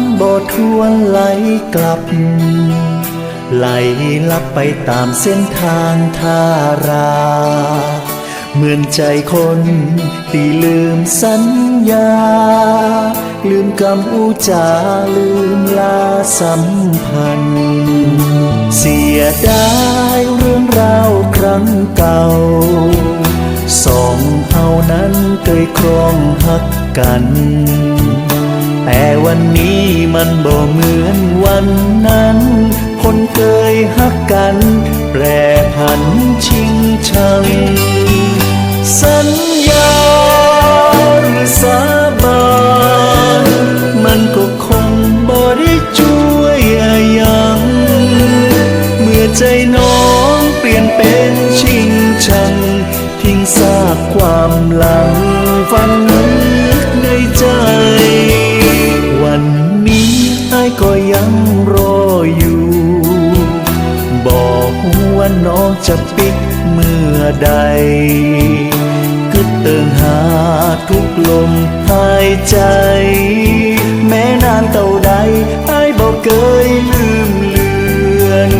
ำบ่ทวนไหลกลับ ไหลลับไปตามเส้นทางทารา เหมือนใจคนที่ลืมสัญญา ลืมกำอุจาลืมลาสัมพันธ์ เสียดายเรื่องราวครั้งเก่าสองเฮานั้นเคยครองหักกัน แต่วันนี้มันบ่เหมือนวันนั้น คนเคยหักกันแปรผันชิงชัง สัญญาหรือสาบานมันก็คงบ่ได้ช่วยอะไรยัง เมื่อใจน้องเปลี่ยนเป็นชิงชัง ทิ้งซากความหลังฝัน หัวน้องจะปิดเมื่อใดกึดเติงหาทุกลมหายใจ แม้นานเท่าใดไอ้บอกเคยลืมเลือน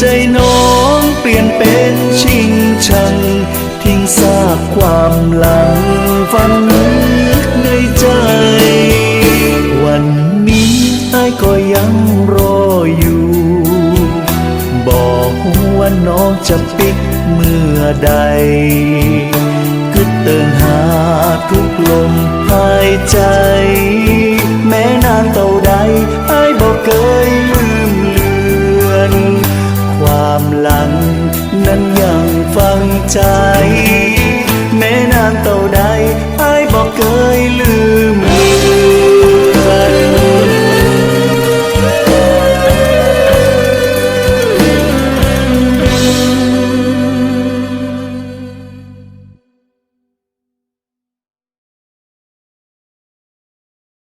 ใจน้องเปลี่ยนเป็นชิงชัง ทิ้งซากความหลังฝันนึกในใจ วันนี้ไอ้ก็ยังรออยู่ บอกว่าน้องจะปิดเมื่อใดกึดเติงหาทุกลมหายใจ นั้นยังฟังใจ แม่นางเต่าใดอ้ายบอกเคยลื